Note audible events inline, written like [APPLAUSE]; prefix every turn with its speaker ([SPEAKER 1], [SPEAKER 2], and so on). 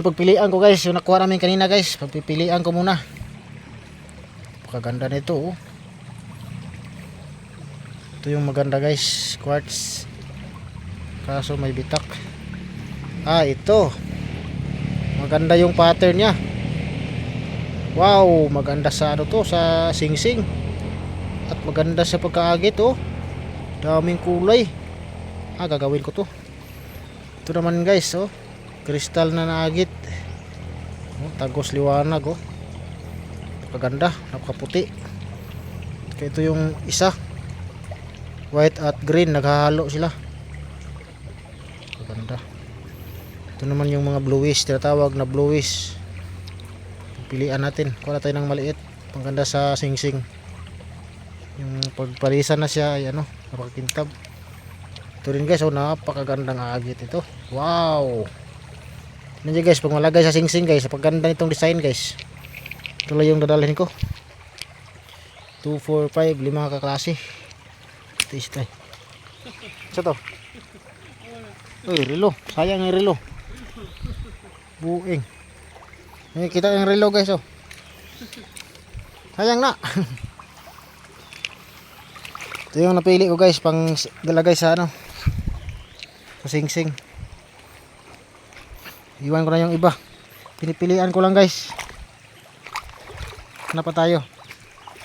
[SPEAKER 1] pagpilian ko guys, yung nakuha namin kanina guys, pagpipilian ko muna. Pakaganda nito oh. Ito yung maganda guys, quartz. Kaso may bitak. Ah, ito. Maganda yung pattern niya. Wow, maganda sa ano to, sa singsing. At maganda sa pagkaagit oh. Daming kulay. Ah, gagawin ko to. Ito naman guys, oh. Kristal na naagit. Oh, tagos liwanag, oh. Napakaganda, napakaputi. Kaya ito yung isa. White at green, naghahalo sila. Napakaganda. Ito naman yung mga bluish, tinatawag na bluish. Pilian natin. Kuha na tayo ng maliit. Pangganda sa singsing. Yung pagpalisan na siya, ay ano, napakakintab. Ito rin guys, oh, napakagandang agit ito. Wow! Nandiyan guys, pag malagay sa singsing guys, pagganda nitong design guys. Ito lang yung dadalhin ko. 2, 4, 5, 5 kaklase. Ito is try. Sa to? Uy, relo. Sayang yung relo. Buing. May kita yung relo guys, oh. Sayang na. [LAUGHS] Ito yung napili ko guys, pang galagay sa ano. Sa singsing. Iwan ko na yung iba. Pinipilian ko lang guys. Ano pa tayo?